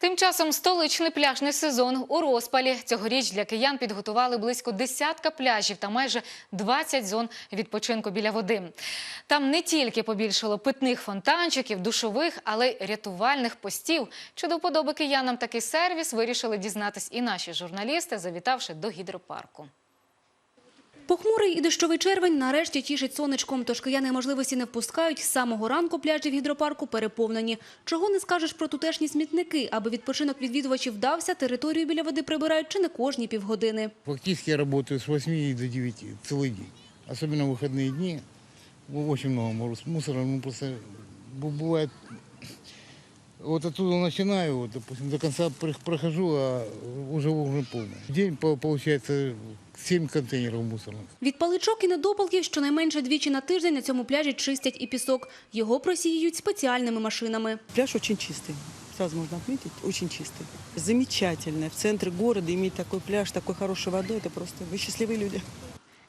Тим часом столичний пляжний сезон у розпалі. Цьогоріч для киян підготували близько десятка пляжів та майже 20 зон відпочинку біля води. Там не тільки побільшало питних фонтанчиків, душових, але й рятувальних постів. Чи до вподоби киянам такий сервіс вирішили дізнатись і наші журналісти, завітавши до гідропарку. Похмурий і дощовий червень нарешті тішить сонечком, тож кияни можливості не впускають. З самого ранку пляжі в гідропарку переповнені. Чого не скажеш про тутешні смітники. Аби відпочинок відвідувачів вдався, територію біля води прибирають чи не кожні півгодини. Фактически я работаю с 8 до 9 целый день. Особенно в выходные дни. Ну, Очень много мороз- мусора. Ну, просто бу- бывает... Вот оттуда начинаю, вот, допустим, до конца прох- прохожу, а уже уже полный. В день по- получается 7 контейнеров мусорных. Від паличок і недопалків щонайменше двічі на тиждень на цьому пляжі чистять і пісок. Його просіюють спеціальними машинами. Пляж очень чистый, сразу можно отметить, очень чистый. Замечательно. В центре города иметь такой пляж, такой хорошей водой, это просто вы счастливые люди.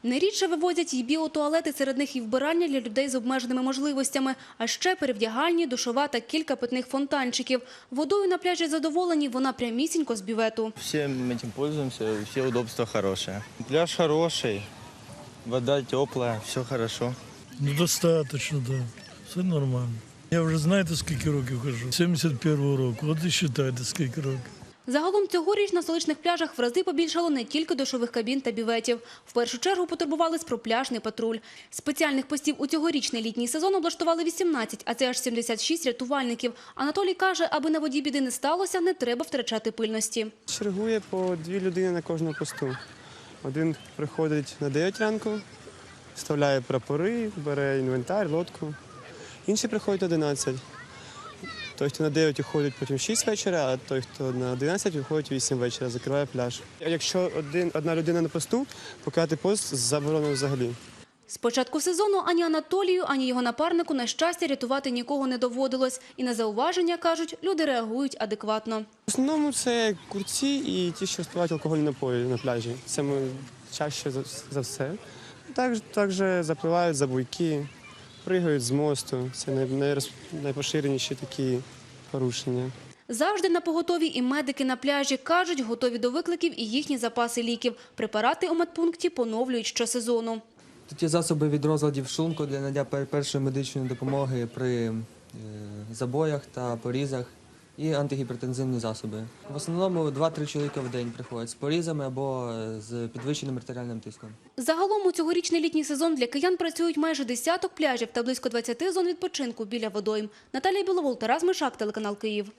Нерідше вивозять і біотуалети, серед них і вбиральня для людей з обмеженими можливостями, а ще перевдягальні, душова та кілька питних фонтанчиків. Водою на пляжі задоволені, вона прямісінько з бювету. Всем этим пользуемся, все удобства хорошие. Пляж хороший, вода теплая, все хорошо. Ну, достаточно, да. Все нормально. Я вже знаєте, скільки років хожу? 71-го року. От і вважайте, скільки років. Загалом цьогоріч на столичних пляжах в рази побільшало не тільки душових кабін та бюветів. В першу чергу потурбувались про пляжний патруль. Спеціальних постів у цьогорічний літній сезон облаштували 18, а це аж 76 рятувальників. Анатолій каже, аби на воді біди не сталося, не треба втрачати пильності. Чергує по дві людини на кожному посту. Один приходить на 9 ранку, вставляє прапори, бере інвентар, лодку. Інший приходить 11. Той, хто на 9 уходить потім 6 вечора, а той, хто на 11 виходить 8 вечора, закриває пляж. Якщо один, одна людина на посту, покидати пост заборонено взагалі. З початку сезону ані Анатолію, ані його напарнику, на щастя, рятувати нікого не доводилось. І на зауваження, кажуть, люди реагують адекватно. В основному це курці і ті, що співають алкогольні напої на пляжі. Це ми чаще за, за все. Також, також запливають за буйки, пригають з мосту. Це найпоширеніші такі порушення. Завжди на поготові і медики на пляжі кажуть, готові до викликів і їхні запаси ліків. Препарати у медпункті поновлюють щосезону. Тут є засоби від розладів шлунку для надання першої медичної допомоги при е, забоях та порізах і антигіпертензивні засоби. В основному 2-3 чоловіка в день приходять з порізами або е, з підвищеним артеріальним тиском. Загалом у цьогорічний літній сезон для киян працюють майже десяток пляжів та близько 20 зон відпочинку біля водойм. Наталія Біловол, Тарас Мишак, телеканал Київ.